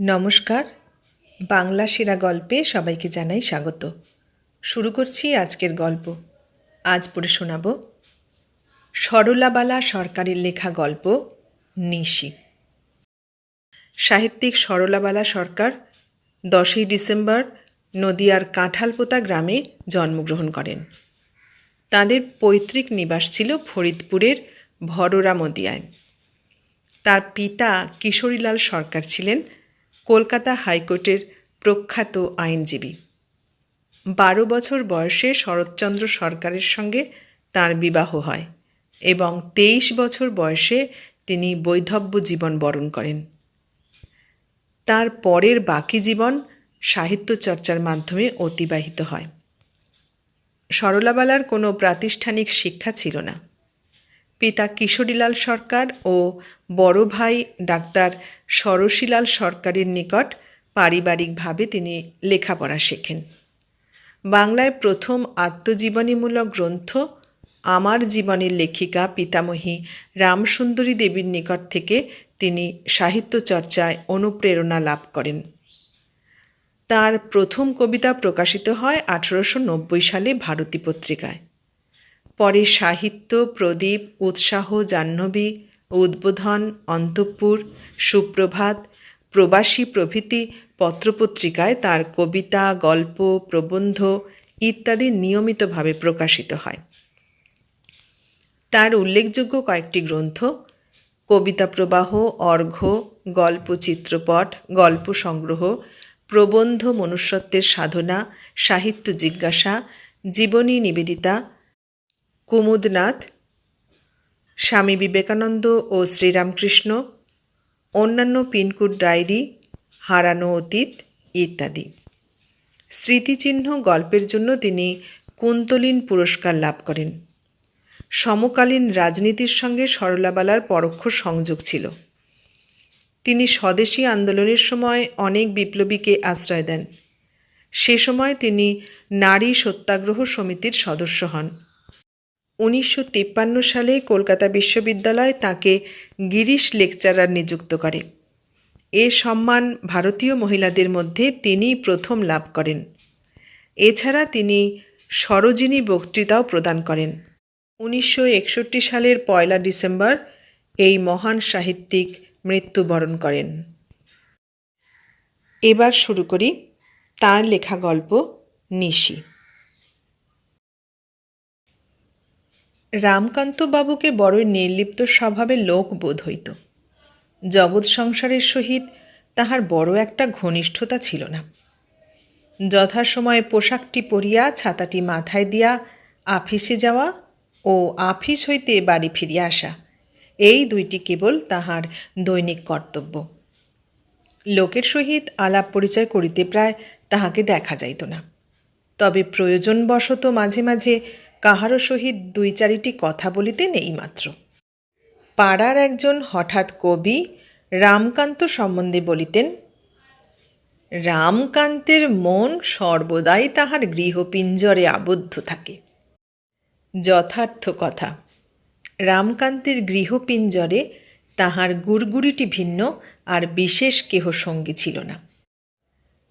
নমস্কার। বাংলা সেরা গল্পে সবাইকে জানাই স্বাগত। শুরু করছি আজকের গল্প। আজ পড়ে শোনাব সরলাবালা সরকারের লেখা গল্প নিশি। সাহিত্যিক সরলাবালা সরকার দশই ডিসেম্বর নদিয়ার কাঁঠালপোতা গ্রামে জন্মগ্রহণ করেন। তাদের পৈতৃক নিবাস ছিল ফরিদপুরের ভরোরা মদিয়ায়। তার পিতা কিশোরীলাল সরকার ছিলেন কলকাতা হাইকোর্টের প্রখ্যাত আইনজীবী। বারো বছর বয়সে শরৎচন্দ্র সরকারের সঙ্গে তার বিবাহ হয় এবং তেইশ বছর বয়সে তিনি বৈধব্য জীবন বরণ করেন। তার পরের বাকি জীবন সাহিত্য চর্চার মাধ্যমে অতিবাহিত হয়। সরলাবালার কোনো প্রাতিষ্ঠানিক শিক্ষা ছিল না। পিতা কিশোরীলাল সরকার ও বড় ভাই ডাক্তার সরসীলাল সরকারের নিকট পারিবারিকভাবে তিনি লেখাপড়া শেখেন। বাংলায় প্রথম আত্মজীবনীমূলক গ্রন্থ আমার জীবনের লেখিকা পিতামহী রামসুন্দরী দেবীর নিকট থেকে তিনি সাহিত্য চর্চায় অনুপ্রেরণা লাভ করেন। তার প্রথম কবিতা প্রকাশিত হয় আঠারোশো নব্বই সালে ভারতী পত্রিকায়। পরে সাহিত্য, প্রদীপ, উৎসাহ, জাহ্নবী, উদ্বোধন, অন্তঃপুর, সুপ্রভাত, প্রবাসী প্রভৃতি, পত্রপত্রিকায় তার কবিতা, গল্প, প্রবন্ধ ইত্যাদি নিয়মিতভাবে প্রকাশিত হয়। তার উল্লেখযোগ্য কয়েকটি গ্রন্থ, কবিতা প্রবাহ অর্ঘ্য গল্প চিত্রপট, গল্প সংগ্রহ, প্রবন্ধ মনুষ্যত্বের সাধনা, সাহিত্য জিজ্ঞাসা, জীবনী নিবেদিতা কুমুদনাথ, স্বামী বিবেকানন্দ ও শ্রীরামকৃষ্ণ, অন্যান্য পিনকুট ডায়েরি, হারানো অতীত ইত্যাদি। স্মৃতিচিহ্ন গল্পের জন্য তিনি কুন্তলীন পুরস্কার লাভ করেন। সমকালীন রাজনীতির সঙ্গে সরলাবালার পরোক্ষ সংযোগ ছিল। তিনি স্বদেশী আন্দোলনের সময় অনেক বিপ্লবীকে আশ্রয় দেন। সে সময় তিনি নারী সত্যাগ্রহ সমিতির সদস্য হন। উনিশশো তিপ্পান্ন সালে কলকাতা বিশ্ববিদ্যালয় তাকে গিরিশ লেকচারার নিযুক্ত করে। এ সম্মান ভারতীয় মহিলাদের মধ্যে তিনি প্রথম লাভ করেন। এছাড়া তিনি সরোজিনী বক্তৃতাও প্রদান করেন। উনিশশো একষট্টি সালের পয়লা ডিসেম্বর এই মহান সাহিত্যিক মৃত্যুবরণ করেন। এবার শুরু করি তার লেখা গল্প নিশি। রামকান্ত বাবুকে বড়ই নির্লিপ্ত স্বভাবের লোক বোধ হইত। জগৎ সংসারের সহিত তাহার বড় একটা ঘনিষ্ঠতা ছিল না। যথাসময়ে পোশাকটি পরিয়া, ছাতাটি মাথায় দিয়া আফিসে যাওয়া ও আফিস হইতে বাড়ি ফিরিয়া আসা, এই দুইটি কেবল তাহার দৈনিক কর্তব্য। লোকের সহিত আলাপ পরিচয় করিতে প্রায় তাহাকে দেখা যাইত না। তবে প্রয়োজনবশত মাঝে মাঝে কাহারও সহিত দুই চারিটি কথা বলিতে নেই মাত্র। পাড়ার একজন হঠাৎ কবি রামকান্ত সম্বন্ধে বলিতেন, রামকান্তের মন সর্বদাই তাহার গৃহপিঞ্জরে আবদ্ধ থাকে। যথার্থ কথা, রামকান্তের গৃহপিঞ্জরে তাহার গুড়গুড়িটি ভিন্ন আর বিশেষ কেহ সঙ্গী ছিল না।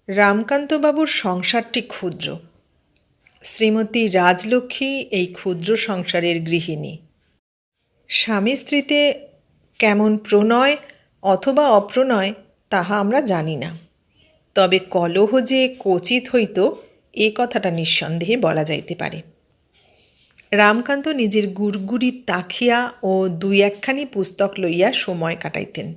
রামকান্তবাবুর সংসারটি ক্ষুদ্র শ্রীমতী রাজলক্ষ্মী এই ক্ষুদ্র সংসারের গৃহিণী। স্বামী স্ত্রীতে কেমন প্রণয় অথবা অপ্রণয় তাহা আমরা জানি না। তবে কলহ যে কচিত হইত, এ কথাটা নিঃসন্দেহে বলা যাইতে পারে। রামকান্ত নিজের গুড়গুড়ি তাকিয়া ও দুই একখানি পুস্তক লইয়া সময় কাটাইতেন।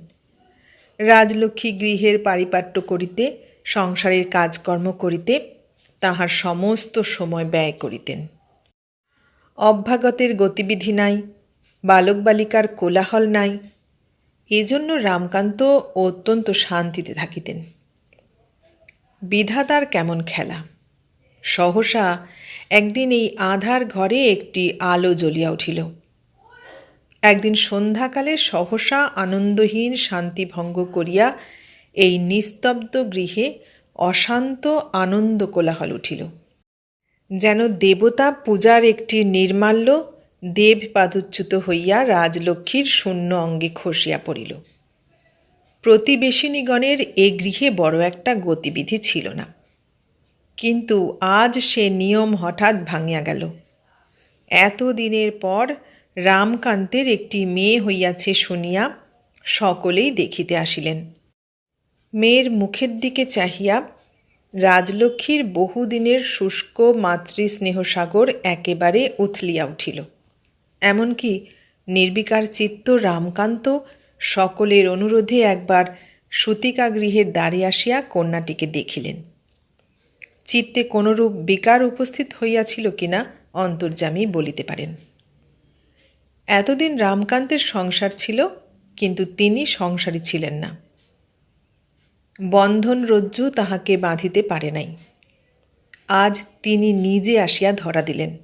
রাজলক্ষ্মী গৃহের পারিপাট্য করিতে, সংসারের কাজকর্ম করিতে তাহার সমস্ত সময় ব্যয় করিতেন। অভ্যাগতের গতিবিধি নাই বালক বালিকার কোলাহল নাই, এজন্য রামকান্ত অত্যন্ত শান্তিতে থাকিতেন। বিধাতার কেমন খেলা। সহসা একদিন এই আধার ঘরে একটি আলো জ্বলিয়া উঠিল। একদিন সন্ধ্যাকালে সহসা আনন্দহীন শান্তিভঙ্গ করিয়া এই নিস্তব্ধ গৃহে অশান্ত আনন্দ কোলাহল উঠিল। যেন দেবতা পূজার একটি নির্মাল্য দেব পাদুচ্যুত হইয়া রাজলক্ষ্মীর শূন্য অঙ্গে খসিয়া পড়িল। প্রতিবেশিনীগণের এ গৃহে বড় একটা গতিবিধি ছিল না। কিন্তু আজ সে নিয়ম হঠাৎ ভাঙিয়া গেল। এত দিনের পর রামকান্তের একটি মেয়ে হইয়াছে শুনিয়া সকলেই দেখিতে আসিলেন। মেয়ের মুখের দিকে চাহিয়া রাজলক্ষ্মীর বহুদিনের শুষ্ক মাতৃস্নেহসাগর একেবারে উথলিয়া উঠিল। এমনকি নির্বিকার চিত্ত রামকান্ত সকলের অনুরোধে একবার সুতিকা গৃহের দ্বারে আসিয়া কন্যাটিকে দেখিলেন। চিত্তে কোনরূপ বিকার উপস্থিত হইয়াছিল কিনা অন্তর্যামী বলিতে পারেন। এতদিন রামকান্তের সংসার ছিল, কিন্তু তিনি সংসারী ছিলেন না। বন্ধন রজ্জু তাহাকে বাঁধিতে পারে নাই। আজ তিনি নিজে আসিয়া ধরা দিলেন।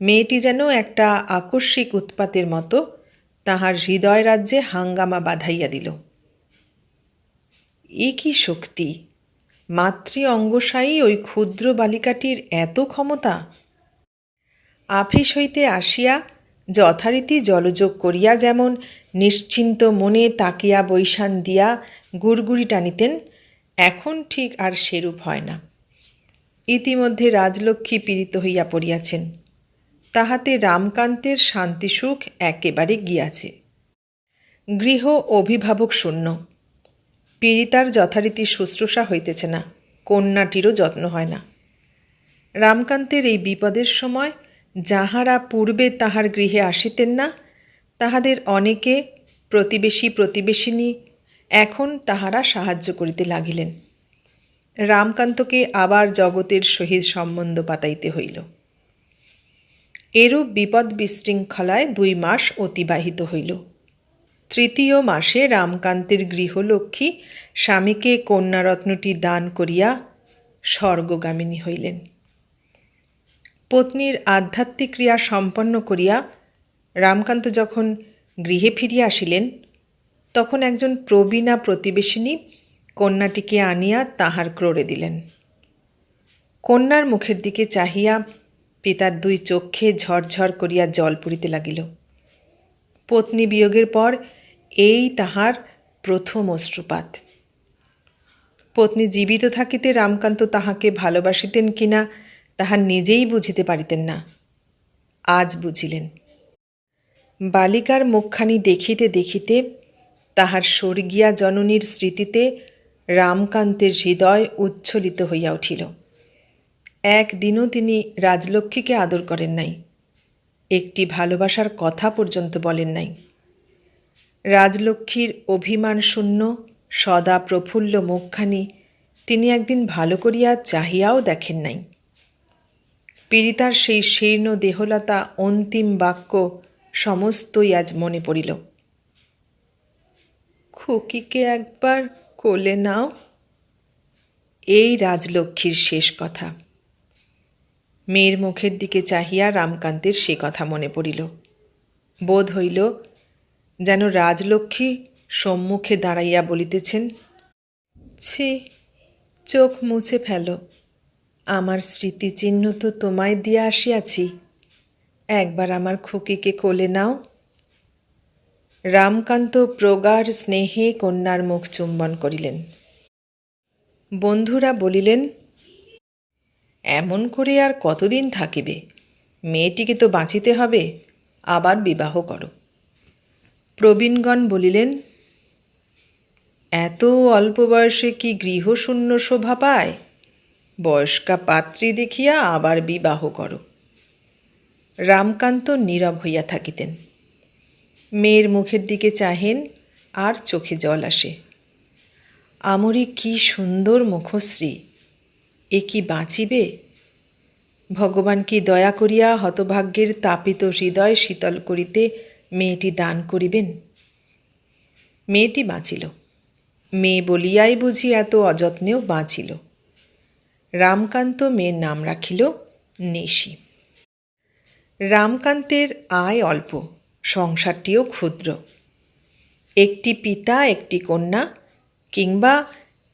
মেয়েটি যেন একটা আকস্মিক উৎপাতের মতো তাহার হৃদয় রাজ্যে হাঙ্গামা বাঁধাইয়া দিল। এ কি শক্তি? মাতৃ অঙ্গসায়ী ওই ক্ষুদ্র বালিকাটির এত ক্ষমতা? আফিস হইতে আসিয়া যথারীতি জলযোগ করিয়া যেমন নিশ্চিন্ত মনে তাকিয়া বৈশান দিয়া গুড়গুড়ি টানিতেন, এখন ঠিক আর সেরূপ হয় না। ইতিমধ্যে রাজলক্ষ্মী পীড়িত হইয়া পড়িয়াছেন। তাহাতে রামকান্তের শান্তিসুখ একেবারে গিয়াছে। গৃহ অভিভাবক শূন্য। পীড়িতার যথারীতি শুশ্রূষা হইতেছে না, কন্যাটিরও যত্ন হয় না। রামকান্তের এই বিপদের সময় যাহারা পূর্বে তাহার গৃহে আসিতেন না, তাহাদের অনেকে প্রতিবেশী প্রতিবেশিনী এখন তাহারা সাহায্য করিতে লাগিলেন। রামকান্তকে আবার জগতের সহিত সম্বন্ধ পাতাইতে হইল। এরূপ বিপদ বিশৃঙ্খলায় দুই মাস অতিবাহিত হইল। তৃতীয় মাসে রামকান্তের গৃহলক্ষ্মী স্বামীকে কন্যারত্নটি দান করিয়া স্বর্গগামিনী হইলেন। পত্নীর আধ্যাত্মিক ক্রিয়া সম্পন্ন করিয়া রামকান্ত যখন গৃহে ফিরিয়া আসিলেন তখন একজন প্রবীণা প্রতিবেশিনী কন্যাটিকে আনিয়া তাহার ক্রোড়ে দিলেন। কন্যার মুখের দিকে চাহিয়া পিতার দুই চক্ষে ঝরঝর করিয়া জল পড়িতে লাগিল। পত্নী বিয়োগের পর এই তাহার প্রথম অশ্রুপাত। পত্নী জীবিত থাকিতে রামকান্ত তাহাকে ভালোবাসিতেন কিনা তাহা নিজেই বুঝিতে পারিতেন না। আজ বুঝিলেন। বালিকার মুখখানি দেখিতে দেখিতে তাহার স্বর্গীয়া জননীর স্মৃতিতে রামকান্তের হৃদয় উচ্ছ্বলিত হইয়া উঠিল। একদিনও তিনি রাজলক্ষ্মীকে আদর করেন নাই। একটি ভালোবাসার কথা পর্যন্ত বলেন নাই। রাজলক্ষ্মীর অভিমান শূন্য, সদা প্রফুল্ল মুখখানি তিনি একদিন ভালো করিয়া চাহিয়াও দেখেন নাই। পীড়িতার সেই শীর্ণ দেহলতা অন্তিম বাক্য সমস্তই আজ মনে পড়িল। খুকিকে একবার কোলে নাও। এই রাজলক্ষ্মীর শেষ কথা। মেয়ের মুখের দিকে চাহিয়া রামকান্তের সে কথা মনে পড়িল। বোধ হইল যেন রাজলক্ষ্মী সম্মুখে দাঁড়াইয়া বলিতেছেন, ছি, চোখ মুছে ফেলো। আমার স্মৃতিচিহ্ন তো তোমায় দিয়া আসিয়াছি। একবার আমার খুকিকে কোলে নাও। রামকান্ত প্রগাঢ় স্নেহে কন্যার মুখ চুম্বন করিলেন। বন্ধুরা বলিলেন, এমন করে আর কতদিন থাকিবে? মেয়েটিকে তো বাঁচিতে হবে, আবার বিবাহ করো। প্রবীণগণ বলিলেন, এত অল্প বয়সে কি গৃহশূন্য শোভা পায়? বয়স্কা পাত্রী দেখিয়া আবার বিবাহ করো। রামকান্ত নীরব হইয়া থাকিতেন। মেয়ের মুখের দিকে চাহেন আর চোখে জল আসে। আমরি কি সুন্দর মুখশ্রী, এ কি বাঁচিবে? ভগবান কি দয়া করিয়া হতভাগ্যের তাপিত হৃদয় শীতল করিতে মেয়েটি দান করিবেন? মেয়েটি বাঁচিল। মেয়ে বলিয়াই বুঝি এত অযত্নেও বাঁচিল। রামকান্ত মেয়ের নাম রাখিল নেশি। রামকান্তের আয় অল্প। সংসারটিও ক্ষুদ্র। একটি পিতা, একটি কন্যা, কিংবা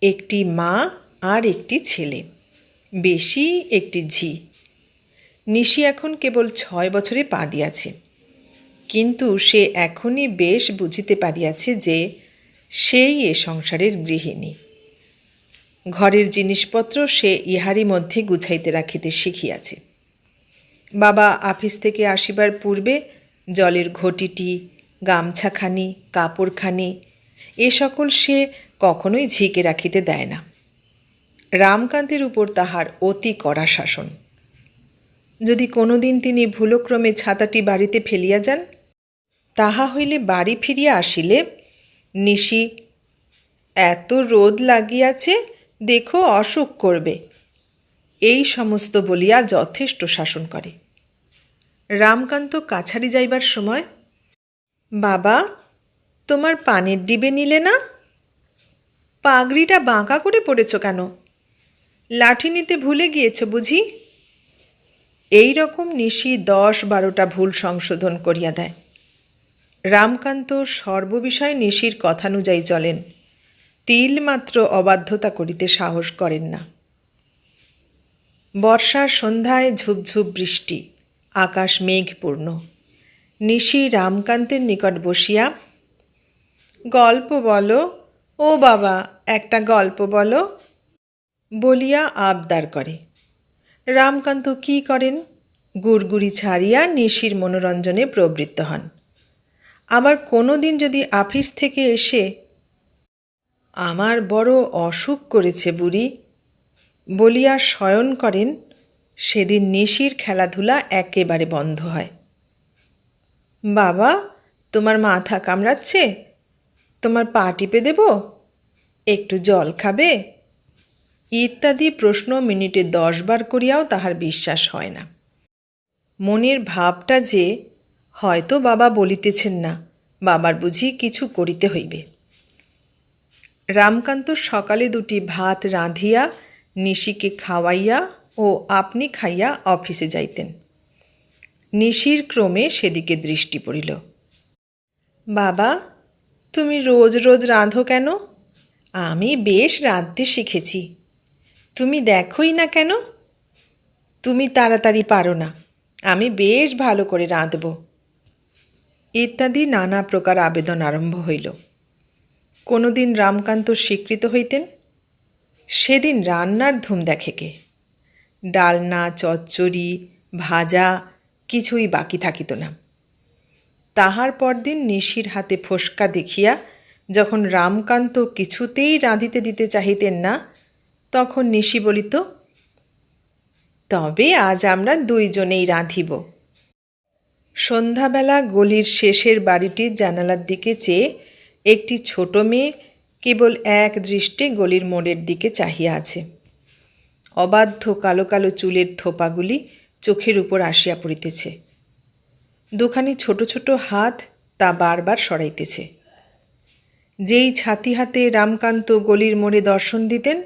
একটি মা আর একটি ছেলে, বেশি, একটি ঝি। নিশি এখন কেবল ছয় বছরে পা দিয়াছে। কিন্তু সে এখনই বেশ বুঝিতে পারিয়াছে যে সেই এ সংসারের গৃহিণী। ঘরের জিনিসপত্র সে ইহারই মধ্যে গুছাইতে রাখিতে শিখিয়াছে। বাবা আফিস থেকে আসিবার পূর্বে জলের ঘটিটি, গামছাখানি, কাপড়খানি, এ সকল সে কখনোই ঝিকে রাখিতে দেয় না। রামকান্তের উপর তাহার অতি কড়া শাসন। যদি কোনোদিন তিনি ভুলক্রমে ছাতাটি বাড়িতে ফেলিয়া যান, তাহা হইলে বাড়ি ফিরিয়া আসিলে, নিশি, এত রোদ লাগিয়াছে, দেখো অসুখ করবে। এই সমস্ত বলিয়া যথেষ্ট শাসন করে। রামকান্ত কাছারি যাইবার সময়, বাবা, তোমার পানের ডিবে নিলে না? পাগড়িটা বাঁকা করে পড়েছ কেন? লাঠি নিতে ভুলে গিয়েছ বুঝি? এই রকম নিশি দশ বারোটা ভুল সংশোধন করিয়া দেয়। রামকান্ত সর্ববিষয়ে নিশির কথানুযায়ী চলেন। তিল মাত্র অবাধ্যতা করিতে সাহস করেন না। বর্ষার সন্ধ্যায় ঝুপঝুপ বৃষ্টি। আকাশ মেঘপূর্ণ। নিশি রামকান্তের নিকট বসিয়া, গল্প বলো, ও বাবা, একটা গল্প বলো, বলিয়া আবদার করে। রামকান্ত কি করেন? গুড়গুড়ি ছাড়িয়া নিশির মনোরঞ্জনে প্রবৃত্ত হন। আবার কোনো দিন যদি আফিস থেকে এসে আমার বড় অসুখ করেছে বুড়ি, বলিয়া শয়ন করেন সেদিন নিশির খেলাধুলা একেবারে বন্ধ হয়। বাবা, তোমার মাথা কামড়াচ্ছে? তোমার পা টিপে দেব? একটু জল খাবে? ইত্যাদি প্রশ্ন মিনিটে দশবার করিয়াও তাহার বিশ্বাস হয় না। মনের ভাবটা যে, হয়তো বাবা বলিতেছেন না, বাবার বুঝি কিছু করিতে হইবে। রামকান্ত সকালে দুটি ভাত রাঁধিয়া নিশিকে খাওয়াইয়া ও আপনি খাইয়া অফিসে যাইতেন। নিশির ক্রমে সেদিকে দৃষ্টি পড়িল। বাবা, তুমি রোজ রোজ রাঁধো কেন? আমি বেশ রাঁধতে শিখেছি। তুমি দেখোই না কেন? তুমি তাড়াতাড়ি পারো না। আমি বেশ ভালো করে রাঁধব। ইত্যাদি নানা প্রকার আবেদন আরম্ভ হইল। কোনোদিন রামকান্ত স্বীকৃত হইতেন। সেদিন রান্নার ধুম দেখে কে ডালনা, চচ্চড়ি, ভাজা, কিছুই বাকি থাকিত না। তাহার পরদিন নিশির হাতে ফোসকা দেখিয়া যখন রামকান্ত কিছুতেই রাঁধিতে দিতে চাহিতেন না, তখন নিশি বলিত, তবে আজ আমরা দুইজনেই রাঁধিব। সন্ধ্যাবেলা গলির শেষের বাড়িটির জানালার দিকে চেয়ে একটি ছোট মেয়ে কেবল এক দৃষ্টে গলির মোড়ের দিকে চাহিয়া আছে। অবাধ্য কালো কালো চুলের থোপাগুলি চোখের উপর আসিয়া পড়িতেছে। দুখানি ছোট ছোট হাত তা বারবার সরাইতেছে। যেই ছাতি হাতে রামকান্ত গলির মোড়ে দর্শন দিতেন,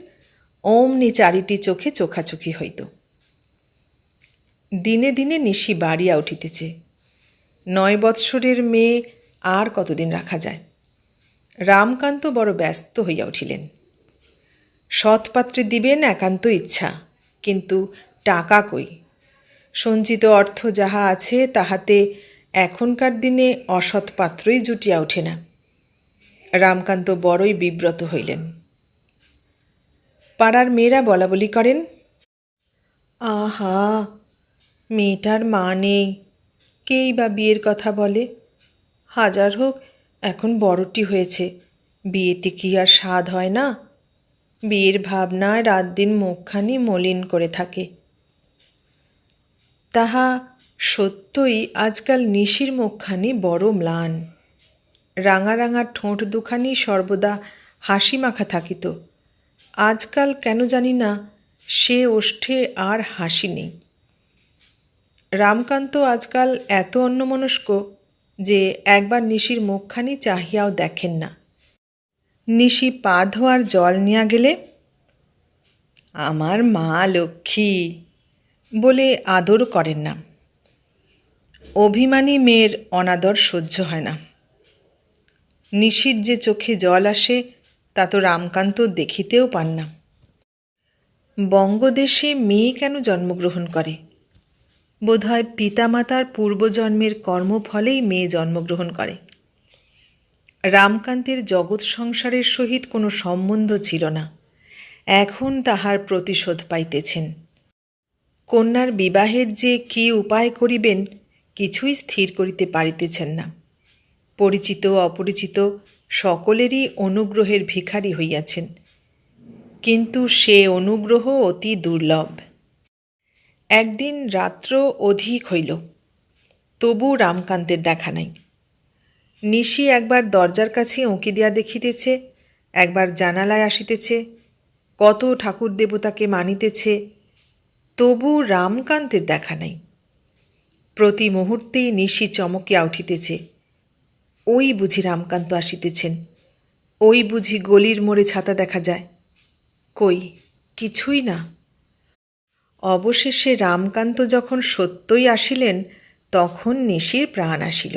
অমনি চারিটি চোখে চোখাচোখি হইত। দিনে দিনে নিশি বাড়িয়া উঠিতেছে। নয় বৎসরের মেয়ে আর কতদিন রাখা যায়? রামকান্ত বড় ব্যস্ত হইয়া উঠিলেন। সৎপাত্রে দিবেন একান্ত ইচ্ছা, কিন্তু টাকা কই? সঞ্চিত অর্থ যাহা আছে, তাহাতে এখনকার দিনে অসৎ পাত্রই জুটিয়া ওঠে না। রামকান্ত বড়ই বিব্রত হইলেন। পাড়ার মেয়েরা বলা বলি করেন, আহা, মেয়েটার মা নেই, কেই বা বিয়ের কথা বলে? হাজার হোক, এখন বড়টি হয়েছে, বিয়েতে কি আর স্বাদ হয় না? বিয়ের ভাবনায় রাত দিন মুখখানি মলিন করে থাকে। তাহা সত্যই আজকাল নিশির মুখখানি বড় ম্লান। রাঙা রাঙা ঠোঁট দুখানি সর্বদা হাসি মাখা থাকিত। আজকাল কেন জানি না সে ওষ্ঠে আর হাসি নেই। রামকান্ত আজকাল এত অন্যমনস্ক যে একবার নিশির মুখখানি চাহিয়াও দেখেন না। নিশি পা ধোয়ার জল নিয়া গেলে, আমার মা লক্ষ্মী বলে আদর করেন না। অভিমানী মেয়ের অনাদর সহ্য হয় না। নিশির যে চোখে জল আসে, তা তো রামকান্ত দেখিতেও পান না। বঙ্গদেশে মেয়ে কেন জন্মগ্রহণ করে? বোধহয় পিতামাতার পূর্বজন্মের কর্মফলেই মেয়ে জন্মগ্রহণ করে। রামকান্তের জগৎ সংসারের সহিত কোনো সম্বন্ধ ছিল না। এখন তাহার প্রতিশোধ পাইতেছেন। কন্যার বিবাহের যে কি উপায় করিবেন, কিছুই স্থির করিতে পারিতেছেন না। পরিচিত, অপরিচিত সকলেরই অনুগ্রহের ভিখারি হইয়াছেন। কিন্তু সে অনুগ্রহ অতি দুর্লভ। একদিন রাত্র অধিক হইল, তবু রামকান্তের দেখা নাই। নিশি একবার দরজার কাছে উঁকি দিয়া দেখিতেছে, একবার জানালায় আসিতেছে, কত ঠাকুর দেবতাকে মানিতেছে, তবু রামকান্তের দেখা নাই। প্রতি মুহূর্তেই নিশি চমকিয়া উঠিতেছে। ওই বুঝি রামকান্ত আসিতেছেন, ওই বুঝি গলির মোড়ে ছাতা দেখা যায়। কই, কিছুই না। অবশেষে রামকান্ত যখন সত্যই আসিলেন, তখন নিশির প্রাণ আসিল।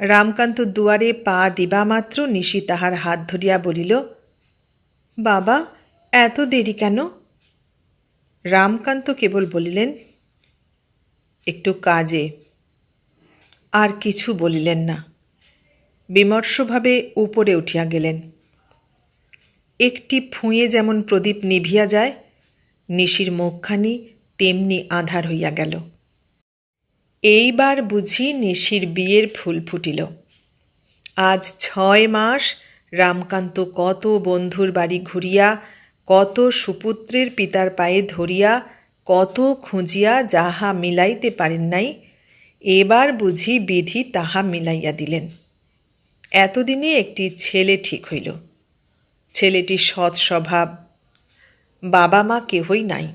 রামকান্ত দুয়ারে পা দিবামাত্র নিশি তাহার হাত ধরিয়া বলিল, বাবা, এত দেরি কেন? রামকান্ত কেবল বলিলেন, একটু কাজে। আর কিছু বলিলেন না। বিমর্ষভাবে উপরে উঠিয়া গেলেন। একটি ফুঁয়ে যেমন প্রদীপ নিভিয়া যায়, নিশির মুখখানি তেমনি আধার হইয়া গেল। এইবার বুঝি নিশির বিয়ের ফুল ফুটিল। আজ ছয় মাস, রামকান্ত কত বন্ধুর বাড়ি ঘুরিয়া, কত সুপুত্রের পিতার পায়ে ধরিয়া, কত খুঁজিয়া যাহা মিলাইতে পারেন নাই, এবার বুঝি বিধি তাহা মিলাইয়া দিলেন। এতদিনে একটি ছেলে ঠিক হইল। ছেলেটি সৎ স্বভাব বাবা মা কেহই নাই।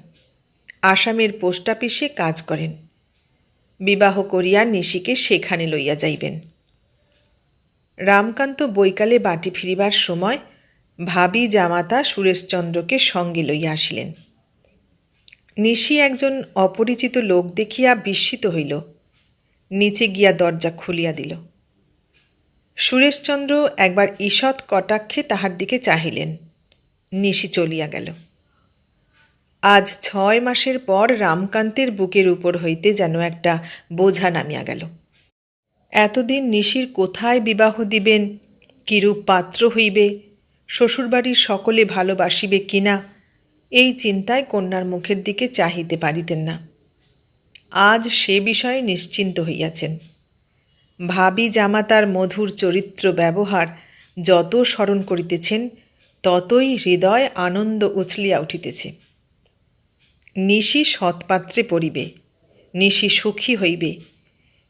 আসামের পোস্ট অফিসে কাজ করেন। বিবাহ করিয়া নিশিকে সেখানে লইয়া যাইবেন। রামকান্ত বৈকালে বাটি ফিরিবার সময় ভাবি জামাতা সুরেশচন্দ্রকে সঙ্গে লইয়া আসিলেন। নিশি একজন অপরিচিত লোক দেখিয়া বিস্মিত হইল। নিচে গিয়া দরজা খুলিয়া দিল। সুরেশচন্দ্র একবার ঈষৎ কটাক্ষে তাহার দিকে চাহিলেন। নিশি চলিয়া গেল। আজ ছয় মাসের পর রামকান্তের বুকের উপর হইতে যেন একটা বোঝা নামিয়া গেল। এতদিন নিশির কোথায় বিবাহ দিবেন, কিরূপ পাত্র হইবে, শ্বশুরবাড়ির সকলে ভালোবাসিবে কিনা, এই চিন্তায় কন্যার মুখের দিকে চাহিতে পারিতেন না। আজ সে বিষয়ে নিশ্চিন্ত হইয়াছেন। ভাবি জামাতার মধুর চরিত্র ব্যবহার যত স্মরণ করিতেছেন, ততই হৃদয় আনন্দ উছলিয়া উঠিতেছে। নিশি সৎপাত্রে পড়িবে, নিশি সুখী হইবে।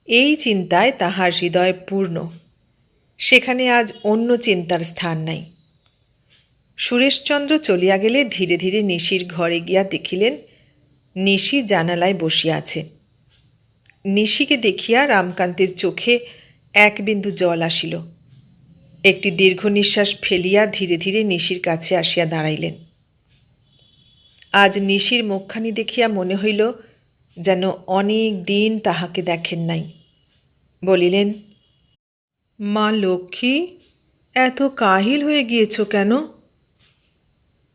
এই চিন্তায় তাহার হৃদয় পূর্ণ। সেখানে আজ অন্য চিন্তার স্থান নাই। সুরেশচন্দ্র চলিয়া গেলে ধীরে ধীরে নিশির ঘরে গিয়া দেখিলেন, নিশি জানালায় বসিয়া আছে। নিশিকে দেখিয়া রামকান্তের চোখে এক বিন্দু জল আসিল। একটি দীর্ঘ নিঃশ্বাস ফেলিয়া ধীরে ধীরে নিশির কাছে আসিয়া দাঁড়াইলেন। আজ নিশির মুখখানি দেখিয়া মনে হইল যেন অনেক দিন তাহাকে দেখেন নাই। বলিলেন, মা লক্ষ্মী, এত কাহিল হয়ে গিয়েছ কেন?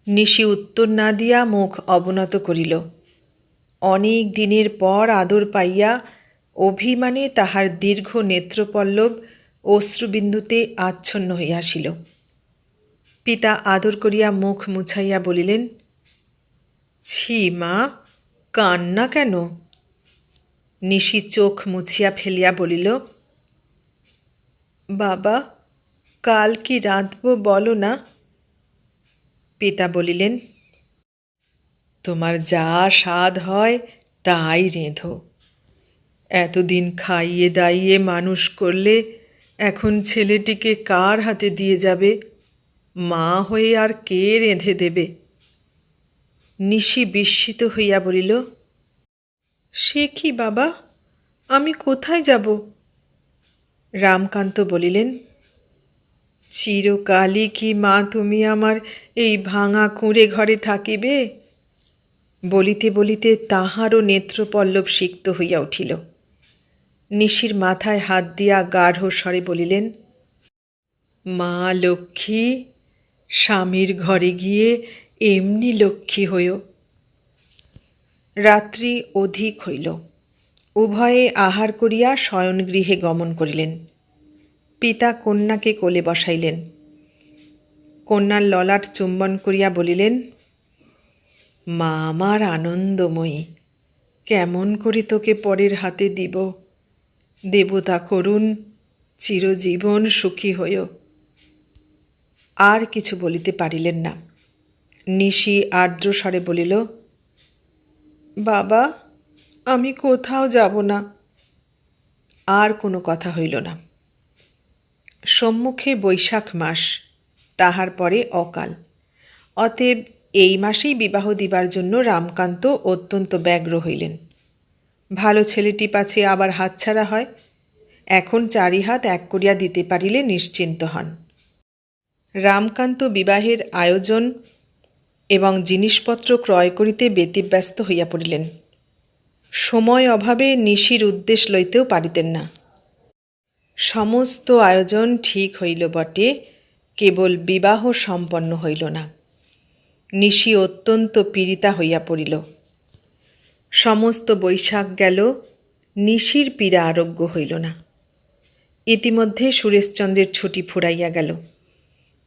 নিশি উত্তর না দিয়া মুখ অবনত করিল। অনেক দিনের পর আদর পাইয়া অভিমানে তাহার দীর্ঘ নেত্রপল্লব অশ্রুবিন্দুতে আচ্ছন্ন হইয়াছিল পিতা আদর করিয়া মুখ মুছাইয়া বলিলেন ছি মা কান্না কেন? নিশি চোখ মুছিয়া ফেলিয়া বলিল, বাবা, কাল কি রাঁধব বলো না? পিতা বলিলেন, তোমার যা স্বাদ হয় তাই রেঁধো। এতদিন খাইয়ে দাইয়ে মানুষ করলে এখন ছেলেটিকে কার হাতে দিয়ে যাবে? মা হয়ে আর কে রেঁধে দেবে? নিশি বিস্মিত হইয়া বলিল, সে কি বাবা? আমি কোথায় যাব? রামকান্ত বলিলেন, চিরকালই কি মা তুমি আমার এই ভাঙা কুঁড়ে ঘরে থাকিবে? বলিতে বলিতে তাহারও নেত্রপল্লব সিক্ত হইয়া উঠিল। নিশির মাথায় হাত দিয়া গাঢ় স্বরে বলিলেন, মা লক্ষ্মী, স্বামীর ঘরে গিয়ে এমনি লক্ষ্মী হইও। রাত্রি অধিক হইল। উভয়ে আহার করিয়া শয়নগৃহে গমন করিলেন। পিতা কন্যাকে কোলে বসাইলেন। কন্যার ললাট চুম্বন করিয়া বলিলেন, মা, আমার আনন্দময়ী, কেমন করে তোকে পরের হাতে দিব। দেবতা করুন চিরজীবন সুখী হইও। আর কিছু বলিতে পারিলেন না। নিশি আর্দ্র স্বরে বলিল, বাবা, আমি কোথাও যাব না। আর কোনো কথা হইল না। সম্মুখে বৈশাখ মাস, তাহার পরে অকাল। অতএব এই মাসেই বিবাহ দিবার জন্য রামকান্ত অত্যন্ত ব্যগ্র হইলেন। ভালো ছেলেটি পাছে আবার হাতছাড়া হয়। এখন চারি হাত এক করিয়া দিতে পারিলে নিশ্চিন্ত হন। রামকান্ত বিবাহের আয়োজন এবং জিনিসপত্র ক্রয় করিতে ব্যতিব্যস্ত হইয়া পড়িলেন। সময় অভাবে নিশির উদ্দেশ লইতেও পারিতেন না। সমস্ত আয়োজন ঠিক হইল বটে, কেবল বিবাহ সম্পন্ন হইল না। নিশি অত্যন্ত পীড়িতা হইয়া পড়িল। সমস্ত বৈশাখ গেল, নিশির পীড়া আরোগ্য হইল না। ইতিমধ্যে সুরেশচন্দ্রের ছুটি ফুরাইয়া গেল।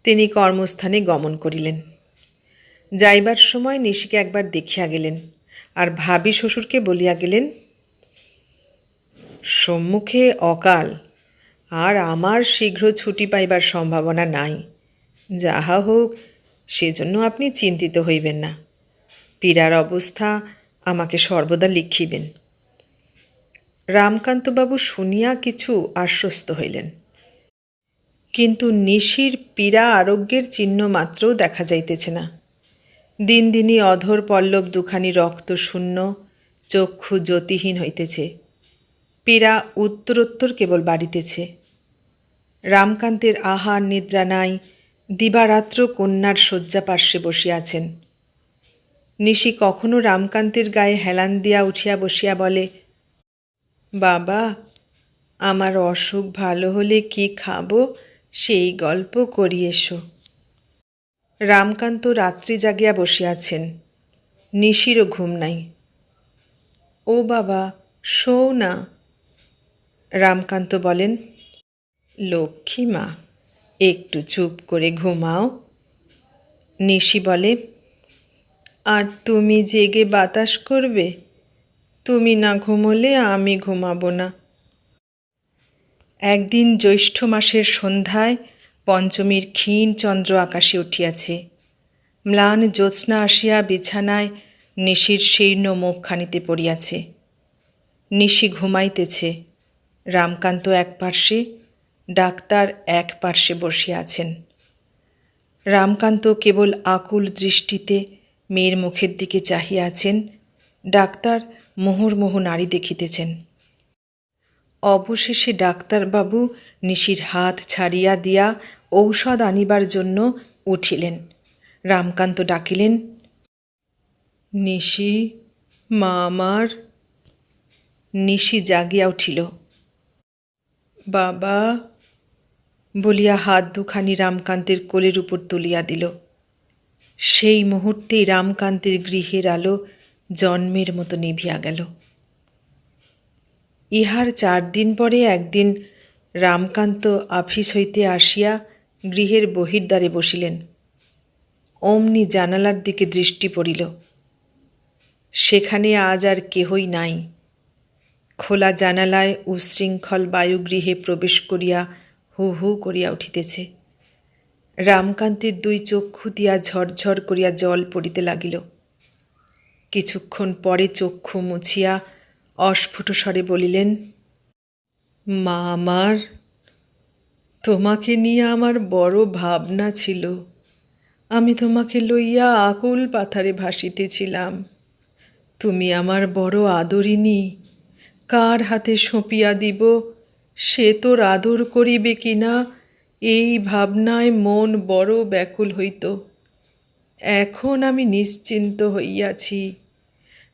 তিনি কর্মস্থানে গমন করিলেন। যাইবার সময় নিশিকে একবার দেখিয়া গেলেন, আর ভাবি শ্বশুরকে বলিয়া গেলেন, সম্মুখে অকাল, আর আমার শীঘ্র ছুটি পাইবার সম্ভাবনা নাই। যাহা হোক, সেজন্য আপনি চিন্তিত হইবেন না। পীড়ার অবস্থা আমাকে সর্বদা লিখিবেন রামকান্তবাবু শুনিয়া কিছু আশ্বস্ত হইলেন। কিন্তু নিশির পীড়া আরোগ্যের চিহ্ন মাত্রও দেখা যাইতেছে না। দিন দিনই অধর পল্লব দুখানি রক্ত শূন্য, চক্ষু জ্যোতিহীন হইতেছে। পীড়া উত্তরোত্তর কেবল বাড়িতেছে। রামকান্তের আহার নিদ্রা নাই, দিবারাত্র কন্যার শয্যা পার্শ্বে বসিয়াছেন নিশি কখনো রামকান্তের গায়ে হেলান দিয়া উঠিয়া বসিয়া বলে, বাবা, আমার অসুখ ভালো হলে কি খাব? সেই গল্প করি এসো। রামকান্ত রাত্রি জাগিয়া বসিয়াছেন। নিশিরও ঘুম নাই। ও বাবা শো না। রামকান্ত বলেন, লক্ষ্মী মা, একটু চুপ করে ঘুমাও। নিশি বলে, আর তুমি জেগে বাতাস করবে? তুমি না ঘুমোলে আমি ঘুমাবো না। একদিন জ্যৈষ্ঠ মাসের সন্ধ্যায় পঞ্চমীর ক্ষীণ চন্দ্র আকাশে উঠিয়াছে। ম্লান জ্যোৎস্না আসিয়া বিছানায় নিশির শীর্ণ মুখখানিতে পড়িয়াছে। নিশি ঘুমাইতেছে। রামকান্ত এক পার্শ্বে, ডাক্তার এক পার্শ্বে বসিয়া আছেন। রামকান্ত কেবল আকুল দৃষ্টিতে মেয়ের মুখের দিকে চাহিয়া আছেন। ডাক্তার মোহরমোহ নারী দেখিতেছেন। অবশেষে ডাক্তারবাবু নিশির হাত ছাড়িয়া দিয়া ঔষধ আনিবার জন্য উঠিলেন। রামকান্ত ডাকিলেন, নিশি, মা আমার। নিশি জাগিয়া উঠিল। বাবা, বলিয়া হাত দুখানি রামকান্তের কোলের উপর তুলিয়া দিল। সেই মুহূর্তেই রামকান্তের গৃহের আলো জন্মের মতো নিভিয়া গেল। ইহার চার দিন পরে একদিন রামকান্ত আফিস হইতে আসিয়া গৃহের বহির্দ্বারে বসিলেন। অমনি জানালার দিকে দৃষ্টি পড়িল। সেখানে আজ আর কেহই নাই। খোলা জানালায় উশৃঙ্খল বায়ুগৃহে প্রবেশ করিয়া হু হু করিয়া উঠিতেছে। রামকান্তের দুই চক্ষু দিয়া ঝরঝর করিয়া জল পড়িতে লাগিল। কিছুক্ষণ পরে চক্ষু মুছিয়া অস্ফুট স্বরে বলিলেন মা আমার, তোমাকে নিয়ে আমার বড় ভাবনা ছিল। আমি তোমাকে লইয়া আকুল পাথারে ভাসিতেছিলাম। তুমি আমার বড় আদরিনী কার হাতে সঁপিয়া দিব সে তোর আদর করিবে কি না এই ভাবনায় মন বড় ব্যাকুল হইত। এখন আমি নিশ্চিন্ত হইয়াছি,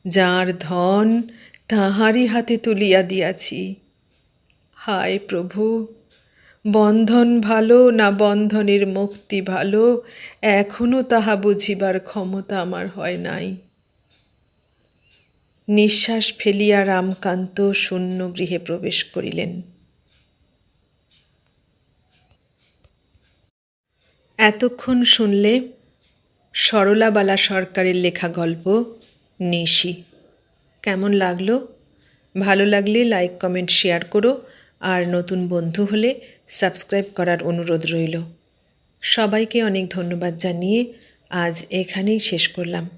যার ধন তাহারই হাতে তুলিয়া দিয়াছি। হায় প্রভু, বন্ধন ভালো না বন্ধনের মুক্তি ভালো? এখনও তাহা বুঝিবার ক্ষমতা আমার হয় নাই। নিঃশ্বাস ফেলিয়া রামকান্ত শূন্য গৃহে প্রবেশ করিলেন। এতক্ষণ শুনলে সরলাবালা সরকারের লেখা গল্প নিশি। কেমন লাগল? ভালো লাগলে লাইক, কমেন্ট, শেয়ার করো। আর নতুন বন্ধু হলে সাবস্ক্রাইব করার অনুরোধ রইল। সবাইকে অনেক ধন্যবাদ জানিয়ে আজ এখানেই শেষ করলাম।